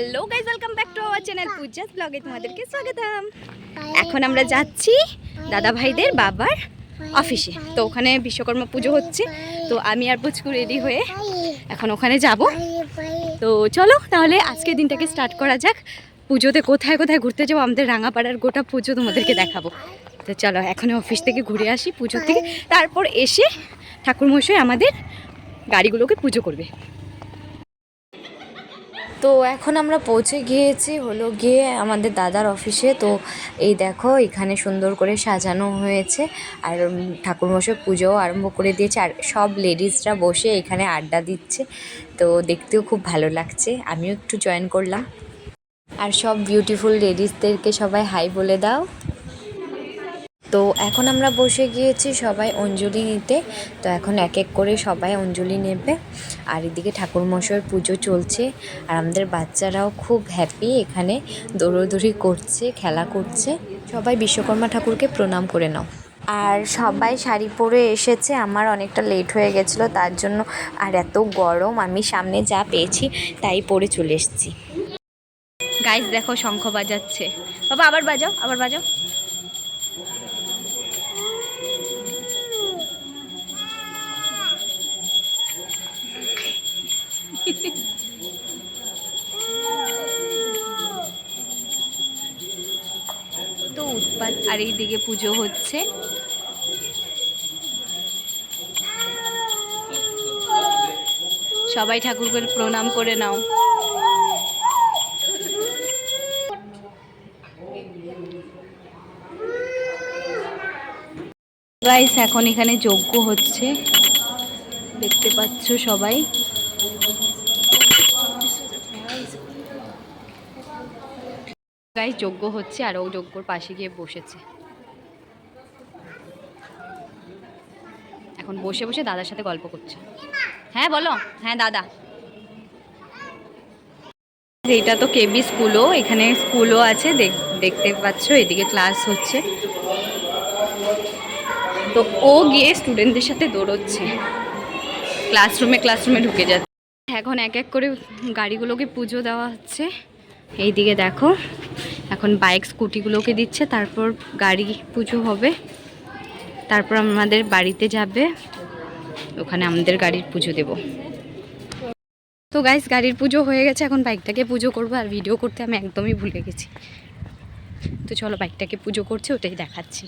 Hello guys welcome back to our channel Puja's ব্লগে তোমাদেরকে স্বাগতম। এখন আমরা যাচ্ছি দাদা ভাইদের বাবার অফিসে তো ওখানে বিশ্বকর্মা পুজো হচ্ছে। তো আমি আর পুচকু রেডি হয়ে এখন ওখানে যাব। তো চলো তাহলে আজকের দিনটাকে স্টার্ট করা যাক। পুজোতে কোথায় কোথায় ঘুরতে যাব আমাদের রাঙাপাড়ার গোটা পুজো তোমাদেরকে দেখাবো। তো চলো এখন অফিস থেকে ঘুরে আসি পুজো থেকে তারপর এসে ঠাকুর ঠাকুরমশাই আমাদের গাড়িগুলোকে পুজো করবে। তো এখন আমরা পৌঁছে গিয়েছি, হলো গিয়ে আমাদের দাদার অফিসে তো এই দেখো, এখানে সুন্দর করে সাজানো হয়েছে। আর ঠাকুর ঠাকুরমশাই পুজোও আরম্ভ করে দিয়েছে। আর সব লেডিসরা বসে এখানে আড্ডা দিচ্ছে। তো দেখতেও খুব ভালো লাগছে। আমিও একটু জয়েন করলাম। আর সব বিউটিফুল লেডিসদেরকে সবাই হাই বলে দাও। তো এখন আমরা বসে গিয়েছি সবাই অঞ্জলি নিতে। তো এখন এক এক করে সবাই অঞ্জলি নেবে। আর এদিকে ঠাকুরমশাইয়ের পুজো চলছে। আর আমাদের বাচ্চারাও খুব হ্যাপি এখানে। দৌড়োদৌড়ি করছে, খেলা করছে। সবাই বিশ্বকর্মা ঠাকুরকে প্রণাম করে নাও। আর সবাই শাড়ি পরে এসেছে। আমার অনেকটা লেট হয়ে গেছিল, তার জন্য আর এত গরম, আমি সামনে যা পেয়েছি তাই পরে চলে এসেছি। গাইস দেখো শঙ্খ বাজাচ্ছে। বাবা, আবার বাজাও আবার বাজাও। তো উৎপাত, আর এইদিকে পুজো হচ্ছে। সবাই ঠাকুরকে প্রণাম করে নাও। এখন এখানে যজ্ঞ হচ্ছে। দেখতে পাচ্ছ সবাই। গাইস যজ্ঞ হচ্ছে আর ও যজ্ঞর পাশে গিয়ে বসেছে। এখন বসে বসে দাদার সাথে গল্প করছে। হ্যাঁ বলো। হ্যাঁ দাদা। এটা তো কেবি স্কুলও, এখানে স্কুলও আছে, দেখ- দেখতে পাচ্ছ, এদিকে ক্লাস হচ্ছে। তো ও গিয়ে স্টুডেন্টদের সাথে দৌড়চ্ছে। ক্লাসরুমে ক্লাসরুমে ঢুকে যাচ্ছে। এখন এক এক করে গাড়িগুলোকে পুজো দেওয়া হচ্ছে। এইদিকে দেখো, এখন বাইক স্কুটিগুলোকে দিচ্ছে, তারপর গাড়ি পুজো হবে। তারপর আমাদের বাড়িতে যাবে, ওখানে আমাদের গাড়ির পুজো দেব। তো গাইস গাড়ির পুজো হয়ে গেছে, এখন বাইকটাকে পুজো করব, আর ভিডিও করতে আমি একদমই ভুলে গেছি। তো চলো বাইকটাকে পুজো করছে, ওটাই দেখাচ্ছি।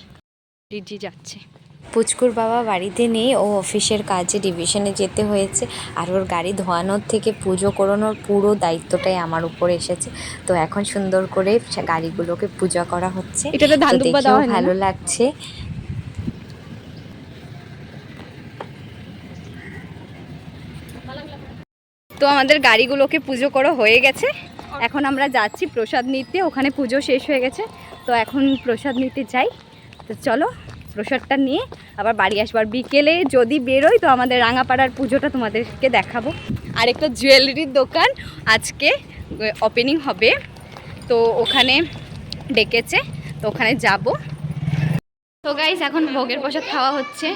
যাচ্ছে। পুচকুর বাবা বাড়িতে নেই ও অফিসের কাজে ডিভিশনে যেতে হয়েছে। আর ওর গাড়ি ধোয়ানোর থেকে পুজো করানোর পুরো দায়িত্বটাই আমার উপরে এসেছে। তো এখন সুন্দর করে গাড়িগুলোকে পূজা করা হচ্ছে। দেখেও? ভালো লাগছে। তো আমাদের গাড়িগুলোকে পুজো করা হয়ে গেছে। এখন আমরা যাচ্ছি প্রসাদ নিতে। ওখানে পুজো শেষ হয়ে গেছে। তো এখন প্রসাদ নিতে যাই। তো চলো। প্রসাদটা নিয়ে আবার বাড়ি আসব। আর বিকেলে যদি বেরোই, তো আমাদের রাঙাপাড়ার পুজোটা তোমাদেরকে দেখাবো। আর একটা জুয়েলারির দোকান আজকে ওপেনিং হবে। তো ওখানে ডেকেছে, তো ওখানে যাব। তো গাইস এখন ভোগের প্রসাদ খাওয়া হচ্ছে।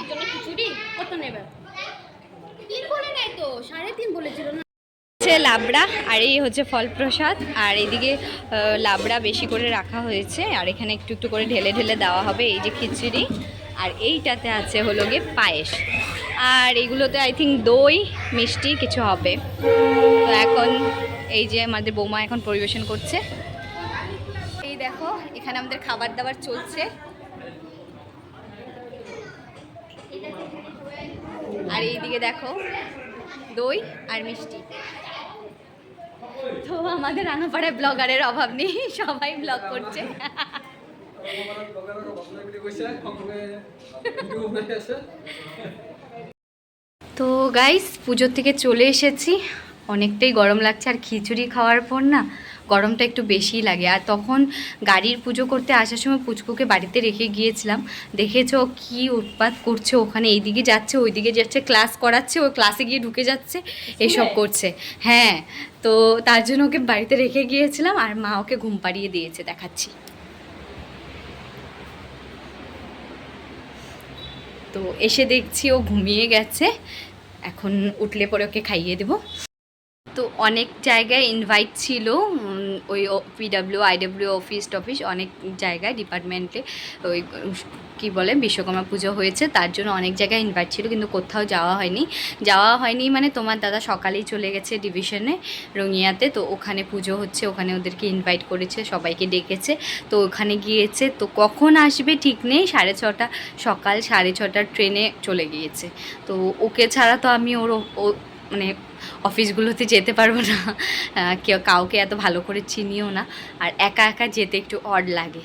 হচ্ছে লাবড়া আর এই হচ্ছে ফল প্রসাদ আর এইদিকে লাবড়া বেশি করে রাখা হয়েছে। আর এখানে একটু একটু করে ঢেলে ঢেলে দেওয়া হবে এই যে খিচুড়ি। আর এইটাতে আছে হলো গিয়ে পায়েস। আর এগুলোতে আই থিঙ্ক দই, মিষ্টি কিছু হবে। তো এখন এই যে আমাদের বৌমা এখন পরিবেশন করছে। এই দেখো, এখানে আমাদের খাবার দাবার চলছে। আর এইদিকে দেখো, দই আর মিষ্টি। তো আমাদের রানাপাড়ায় ব্লগারের অভাব নেই সবাই ব্লগ করছে। তো গাইস পুজোর থেকে চলে এসেছি। অনেকটাই গরম লাগছে আর খিচুড়ি খাওয়ার পর না গরমটা একটু বেশিই লাগে। আর তখন গাড়ির পুজো করতে আসার সময় পুচকুকে বাড়িতে রেখে গিয়েছিলাম। দেখেছ কি উৎপাত করছে ওখানে এইদিকে যাচ্ছে ওইদিকে যাচ্ছে ক্লাস করাচ্ছে ও ক্লাসে গিয়ে ঢুকে যাচ্ছে এসব করছে। হ্যাঁ তো তার জন্য ওকে বাড়িতে রেখে গিয়েছিলাম আর মা ওকে ঘুম পাড়িয়ে দিয়েছে দেখাচ্ছি। তো এসে দেখছি ও ঘুমিয়ে গেছে। এখন উঠলে পরে ওকে খাইয়ে দেবো। তো অনেক জায়গায় ইনভাইট ছিল ওই পিডাব্লিউ আইডাব্লিউ অফিস টফিস অনেক জায়গায় ডিপার্টমেন্টে ওই, কি বলে, বিশ্বকর্মা পুজো হয়েছে, তার জন্য অনেক জায়গায় ইনভাইট ছিল, কিন্তু কোথাও যাওয়া হয়নি। যাওয়া হয়নি মানে তোমার দাদা সকালেই চলে গেছে ডিভিশনে রঙিয়াতে, তো ওখানে পুজো হচ্ছে, ওখানে ওদেরকে ইনভাইট করেছে, সবাইকে ডেকেছে, তো ওখানে গিয়েছে, তো কখন আসবে ঠিক নেই, সাড়ে ছটা, সকাল সাড়ে ছটার ট্রেনে চলে গিয়েছে। তো ওকে ছাড়া তো আমি ওর মানে অফিসগুলোতে যেতে পারব না। কেউ কাউকে এত ভালো করে চিনিও না। আর একা একা যেতে একটু অড লাগে।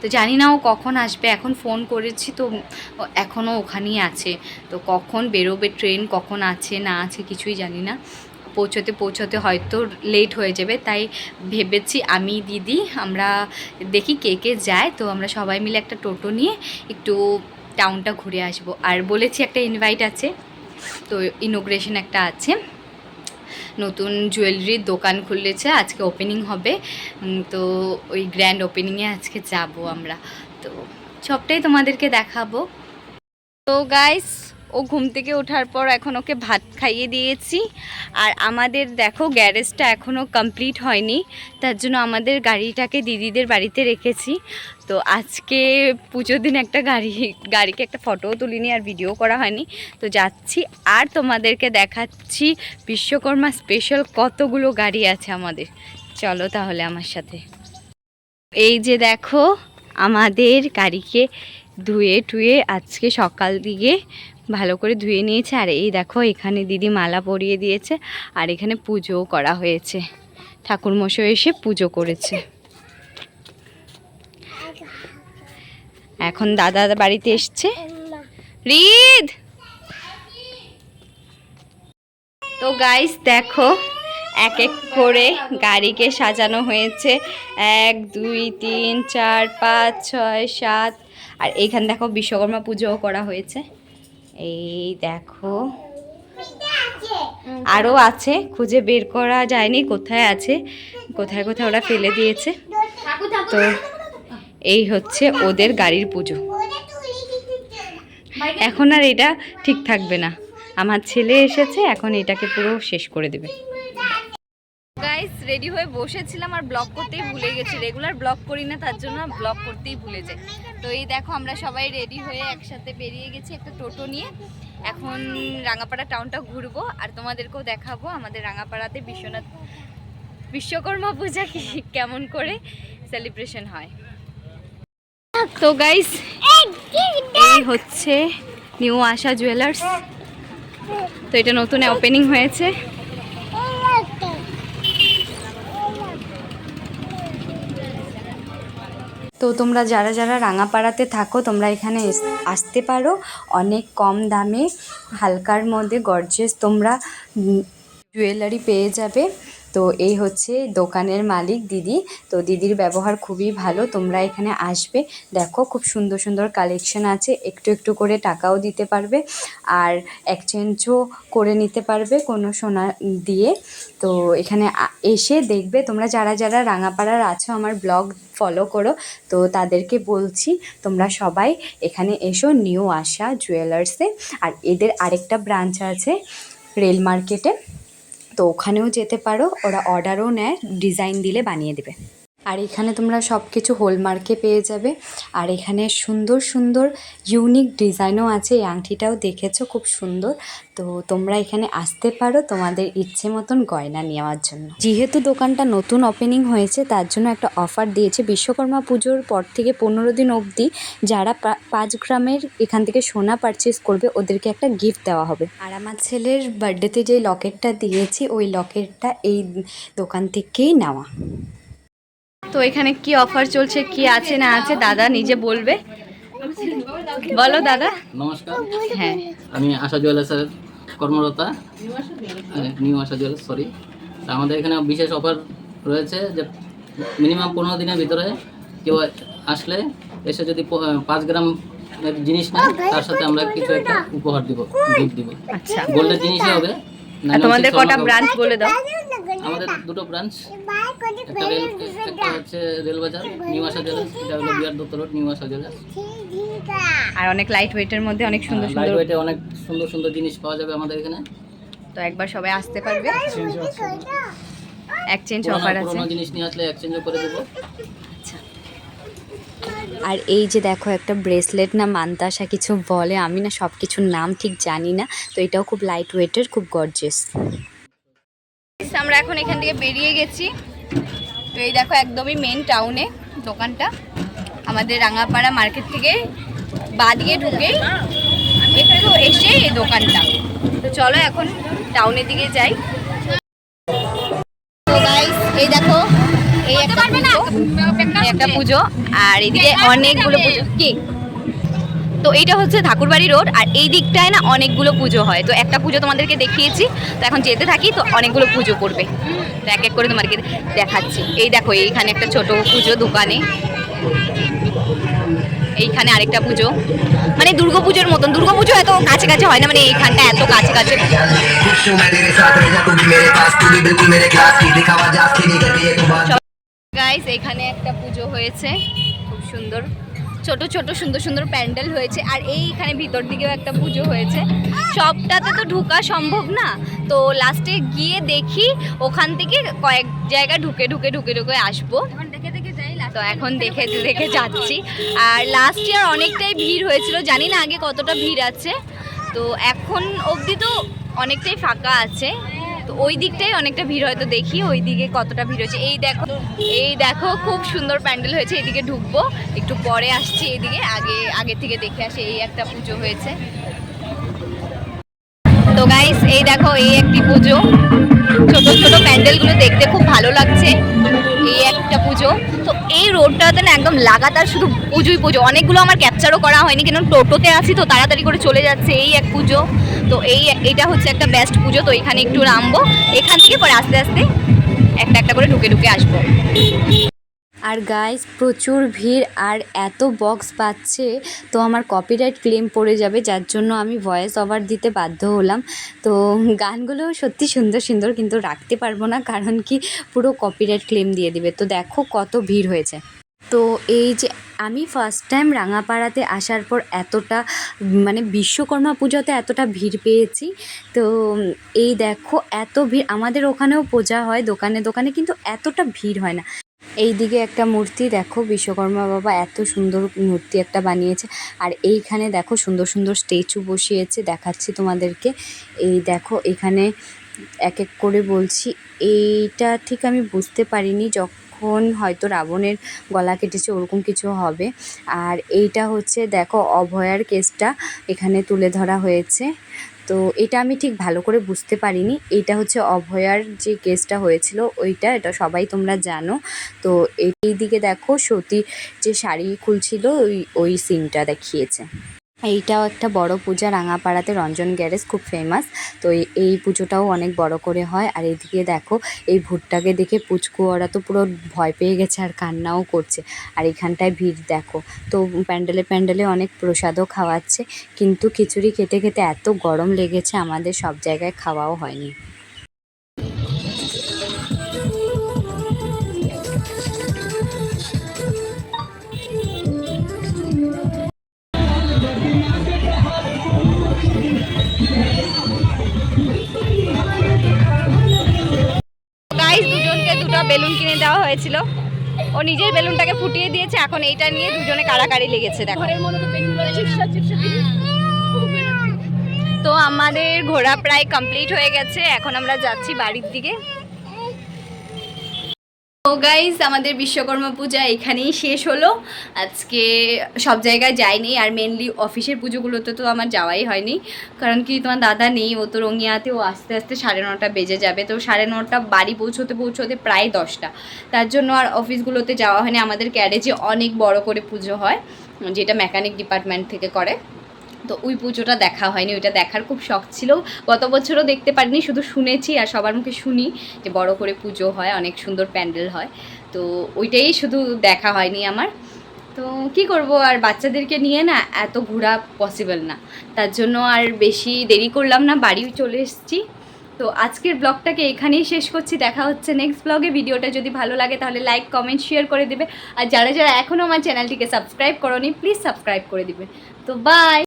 তো জানি না ও কখন আসবে, এখন ফোন করেছি তো এখনও ওখানেই আছে। তো কখন বেরোবে ট্রেন কখন আছে, না আছে কিছুই জানি না। পৌঁছতে পৌঁছতে হয়তো লেট হয়ে যাবে, তাই ভেবেছি আমি, দিদি, আমরা দেখি কে কে যায়। তো আমরা সবাই মিলে একটা টোটো নিয়ে একটু টাউনটা ঘুরে আসব। আর বলেছি একটা ইনভাইট আছে, তো ইনোগ্রেশন একটা আছে। নতুন জুয়েলারির দোকান খুলেছে, আজকে ওপেনিং হবে। তো ওই গ্র্যান্ড ওপেনিংয়ে আজকে যাব আমরা। তো সবটাই তোমাদেরকে দেখাবো। তো গাইস ও ঘুম থেকে ওঠার পর এখন ওকে ভাত খাইয়ে দিয়েছি। আর আমাদের দেখো গ্যারেজটা এখনও কমপ্লিট হয়নি। তার জন্য আমাদের গাড়িটাকে দিদিদের বাড়িতে রেখেছি। তো আজকে পুজোর দিন একটা গাড়ি, গাড়িকে একটা ফটোও তুলিনি আর ভিডিও করা হয়নি। তো যাচ্ছি আর তোমাদেরকে দেখাচ্ছি বিশ্বকর্মা স্পেশাল কতগুলো গাড়ি আছে আমাদের। চলো তাহলে আমার সাথে। এই যে দেখো, আমাদের গাড়িকে ধুয়ে টুয়ে আজকে সকাল দিকে ভালো করে ধুয়ে নিয়েছে। আর এই দেখো, এখানে দিদি মালা পরিয়ে দিয়েছে আর এখানে পুজোও করা হয়েছে। ঠাকুরমশাই এসে পুজো করেছে। এখন দাদা বাড়িতে এসছে। রিদ! তো গাইস দেখো, এক এক করে গাড়িকে সাজানো হয়েছে। এক, দুই, তিন, চার, পাঁচ, ছয়, সাত। আর এইখানে দেখো বিশ্বকর্মা পুজোও করা হয়েছে। এই দেখো। আরও আছে, খুঁজে বের করা যায়নি, কোথায় আছে, কোথায় কোথায় ওরা ফেলে দিয়েছে। তো এই হচ্ছে ওদের গাড়ির পুজো। এখন আর এটা ঠিক থাকবে না। আমার ছেলে এসেছে, এখন এটাকে পুরো শেষ করে দেবে। গাইস রেডি হয়ে বসেছিলাম আর ব্লগ করতেই ভুলে গেছি। রেগুলার ব্লগ করি না, তার জন্য ব্লগ করতেই ভুলে যাই। তো এই দেখো, আমরা সবাই রেডি হয়ে একসাথে বেরিয়ে গেছি একটা টোটো নিয়ে। এখন রাঙাপাড়া টাউনটা ঘুরবো আর তোমাদেরকেও দেখাবো আমাদের রাঙাপাড়াতে বিশ্বনাথ বিশ্বকর্মা পূজা কেমন করে সেলিব্রেশন হয়। তো গাইস এই হচ্ছে নিউ আশা জুয়েলার্স তো এটা নতুন ওপেনিং হয়েছে। তো তোমরা যারা যারা রাঙাপাড়াতে থাকো তোমরা এখানে আসতে পারো। অনেক কম দামে হালকার মধ্যে গর্জেস তোমরা জুয়েলারি পেয়ে যাবে। তো এই হচ্ছে দোকানের মালিক দিদি। তো দিদির ব্যবহার খুবই ভালো, তোমরা এখানে আসবে। দেখো খুব সুন্দর সুন্দর কালেকশন আছে, একটু একটু করে টাকাও দিতে পারবে আর এক্সচেঞ্জও করে নিতে পারবে কোনো সোনা দিয়ে। তো এখানে এসে দেখবে তোমরা যারা যারা রাঙাপাড়ার আছো আমার ব্লগ ফলো করো। তো তাদেরকে বলছি তোমরা সবাই এখানে এসো নিউ আশা জুয়েলার্সে আর এদের আরেকটা ব্রাঞ্চ আছে রেল মার্কেটে। তো ওখানেও যেতে পারো ওরা অর্ডারও নেয় ডিজাইন দিলে বানিয়ে দেবে। আর এখানে তোমরা সব কিছু হোলমার্কে পেয়ে যাবে। আর এখানে সুন্দর সুন্দর ইউনিক ডিজাইনও আছে। এই আংটিটাও দেখেছ, খুব সুন্দর। তো তোমরা এখানে আসতে পারো তোমাদের ইচ্ছে মতন গয়না নেওয়ার জন্য। যেহেতু দোকানটা নতুন ওপেনিং হয়েছে, তার জন্য একটা অফার দিয়েছে বিশ্বকর্মা পুজোর পর থেকে পনেরো দিন অবধি যারা পাঁচ গ্রামের এখান থেকে সোনা পারচেস করবে, ওদেরকে একটা গিফট দেওয়া হবে। আর আমার ছেলের বার্থডেতে যে লকেটটা দিয়েছি, ওই লকেটটা এই দোকান থেকেই নেওয়া। তো এখানে কি অফার চলছে কি আছে না আছে দাদা নিজে বলবে। বলো দাদা। নমস্কার। হ্যাঁ। আমি আশা জুয়েলার্সের কর্মরতা। নিউ আশা জুয়েলার্স সরি আমাদের এখানে বিশেষ অফার রয়েছে যে মিনিমাম পনেরো দিনের ভিতরে কেউ আসলে এসে যদি পাঁচ গ্রাম জিনিস নেয় তার সাথে আমরা কিছু একটা উপহার দিব গিফট দিব। আচ্ছা। গোল্ডের জিনিসই হবে। তোমাদের কটা ব্রাঞ্চ বলে দাও। আমাদের দুটো ব্রাঞ্চ একটা রেল একটা হচ্ছে রেলবাজার নিউ আশা জুয়েলার্স এটা হলো দত্ত রোড নিউ জুয়েলার্স আর অনেক লাইট ওয়েটের মধ্যে অনেক সুন্দর লাইট সুন্দর ওয়েটে অনেক সুন্দর সুন্দর জিনিস পাওয়া যাবে আমাদের এখানে। তো একবার সবাই আসতে পারবে। এক্সচেঞ্জ অফার আছে। পুরোনো জিনিস নিয়ে আসলে এক্সচেঞ্জও করে দেবো। আর এই যে দেখো একটা ব্রেসলেট না মান্তাসা কিছু বলে, আমি না সব কিছুর নাম ঠিক জানি না, তো এটাও খুব লাইট ওয়েটের খুব গর্জেস আমরা এখন এখান থেকে বেরিয়ে গেছি। তো এই দেখো একদমই মেন টাউনে দোকানটা। আমাদের রাঙাপাড়া মার্কেট থেকে বা দিয়ে ঢুকে একটু এসে এই দোকানটা। তো চলো এখন টাউনের দিকে যাই। একটা পুজো। আর এদিকে অনেকগুলো পুজো। কি? তো এইটা হচ্ছে ঠাকুরবাড়ি রোড। আর এই দিকটায় না অনেকগুলো পুজো হয়। তো একটা পুজো তোমাদেরকে দেখিয়েছি। তো এখন যেতে থাকি তো অনেকগুলো পুজো করবে। তো এক এক করে তোমাদেরকে দেখাচ্ছি। এই দেখো এইখানে একটা ছোট পুজো দোকানে। এইখানে আরেকটা পুজো। মানে দুর্গাপুজোর মতন। দুর্গা পুজো এত কাছে কাছে হয় না। মানে এইখানটা এত কাছে কাছে গাইস এখানে একটা পুজো হয়েছে। খুব সুন্দর। ছোট ছোট সুন্দর সুন্দর প্যান্ডেল হয়েছে। আর এইখানে ভিতর দিকেও একটা পুজো হয়েছে। সবটাতে তো ঢুকা সম্ভব না। তো লাস্টে গিয়ে দেখি ওখান থেকে কয়েক জায়গা ঢুকে ঢুকে ঢুকে ঢুকে আসব। তো এখন দেখে দেখে যাচ্ছি। আর লাস্ট ইয়ার অনেকটাই ভিড় হয়েছিল। জানি না আগে কতটা ভিড় আছে। তো এখন অবধি তো অনেকটাই ফাঁকা আছে। তো ওই দিকটাই অনেকটা ভিড় হয়তো দেখি, ওই দিকে কতটা ভিড় হয়েছে। এই দেখো এই দেখো, খুব সুন্দর প্যান্ডেল হয়েছে এইদিকে ঢুকবো। একটু পরে আসছি এইদিকে আগে আগে থেকে দেখে আসি, এই একটা পুজো হয়েছে। গাইস এই দেখো, এই একটি পুজো। ছোট ছোট প্যান্ডেলগুলো দেখতে খুব ভালো লাগছে। এই একটা পুজো। তো এই রোডটাতে না একদম লাগাতার শুধু পুজোই পুজো। অনেকগুলো আমার ক্যাপচারও করা হয়নি, কেন টোটোতে আছি তো তাড়াতাড়ি করে চলে যাচ্ছে এই এক পুজো। তো এই এটা হচ্ছে একটা বেস্ট পুজো, তো এখানে একটু নামবো। এখান থেকে পরে আস্তে আস্তে একটা একটা করে ঢুকে ঢুকে আসব। আর গাইস প্রচুর ভিড় আর এত বক্স পাচ্ছে তো আমার কপিরাইট ক্লেম পড়ে যাবে, যার জন্য আমি ভয়েস ওভার দিতে বাধ্য হলাম। তো গানগুলো সত্যি সুন্দর সুন্দর কিন্তু রাখতে পারব না, কারণ কি পুরো কপিরাইট ক্লেম দিয়ে দিবে। তো দেখো কত ভিড় হয়েছে। তো এই যে আমি ফার্স্ট টাইম রাঙাপাড়াতে আসার পর এতটা মানে বিশ্বকর্মা পুজোতে এতটা ভিড় পেয়েছি। তো এই দেখো, এত ভিড়, আমাদের ওখানেও পূজা হয় দোকানে দোকানে, কিন্তু এতটা ভিড় হয় না। এইদিকে একটা মূর্তি, দেখো বিশ্বকর্মা বাবা এত সুন্দর মূর্তি একটা বানিয়েছে। আর এইখানে দেখো সুন্দর সুন্দর স্ট্যাচু বসিয়েছে, দেখাচ্ছি তোমাদেরকে। এই দেখো এখানে এক এক করে বলছি, এইটা ঠিক আমি বুঝতে পারিনি যখন হয়তো রাবণের গলা কেটেছে, ওরকম কিছু হবে। আর এইটা হচ্ছে, দেখো অভয়ার কেসটা এখানে তুলে ধরা হয়েছে। তো এটা আমি ঠিক ভালো করে বুঝতে পারিনি। এটা হচ্ছে অভয়ার যে কেসটা হয়েছিল, ওইটা, এটা সবাই তোমরা জানো। তো এই দিকে দেখো সতী যে শাড়ি খুলছিল, ওই ওই সিনটা দেখিয়েছে। এইটাও একটা বড় পূজা। রাঙাপাড়াতে রঞ্জন গ্যারেজ খুব ফেমাস তো এই- পুজোটাও অনেক বড় করে হয়। আর এদিকে দেখো, এই ভুট্টাকে দেখে পুচকু ওরা তো পুরো ভয় পেয়ে গেছে আর কান্নাও করছে। আর এখানটায় ভিড় দেখো, তো প্যান্ডেলে প্যান্ডেলে অনেক প্রসাদও খাওয়াচ্ছে। কিন্তু খিচুড়ি খেতে খেতে এত গরম লেগেছে, আমাদের সব জায়গায় খাওয়াও হয়নি। বেলুন কিনে দেওয়া হয়েছিল। ও নিজের বেলুনটাকে ফুটিয়ে দিয়েছে এখন এইটা নিয়ে দুজনে কাড়াকাড়ি লেগেছে দেখো। তো আমাদের ঘোরা প্রায় কমপ্লিট হয়ে গেছে এখন আমরা যাচ্ছি বাড়ির দিকে। তো গাইজ আমাদের বিশ্বকর্মা পূজা এখানেই শেষ হলো। আজকে সব জায়গায় যাইনি আর মেনলি অফিসের পুজোগুলোতে তো আমার যাওয়াই হয়নি। কারণ কি, তোমার দাদা নেই, ও তো রঙিয়াতে, ও আস্তে আস্তে সাড়ে নটা বেজে যাবে। তো সাড়ে নটা বাড়ি পৌঁছোতে পৌঁছোতে প্রায় দশটা। তার জন্য আর অফিসগুলোতে যাওয়া হয়নি। আমাদের ক্যারেজে অনেক বড় করে পুজো হয়, যেটা মেকানিক ডিপার্টমেন্ট থেকে করে। তো ওই পুজোটা দেখা হয়নি, ওইটা দেখার খুব শখ ছিল। গত বছরও দেখতে পারিনি, শুধু শুনেছি আর সবার মুখে শুনি যে বড় করে পুজো হয়, অনেক সুন্দর প্যান্ডেল হয়। তো ওইটাই শুধু দেখা হয়নি আমার। তো কি করব, আর বাচ্চাদেরকে নিয়ে না এত ঘোরা পসিবল না। তার জন্য আর বেশি দেরি করলাম না, বাড়িও চলে এসেছি। তো আজকের ব্লগটাকে এখানেই শেষ করছি, দেখা হচ্ছে নেক্সট ব্লগে ভিডিওটা যদি ভালো লাগে তাহলে লাইক কমেন্ট শেয়ার করে দেবে। আর যারা যারা এখনও আমার চ্যানেলটিকে সাবস্ক্রাইব করোনি প্লিজ সাবস্ক্রাইব করে দিবে। তো বাই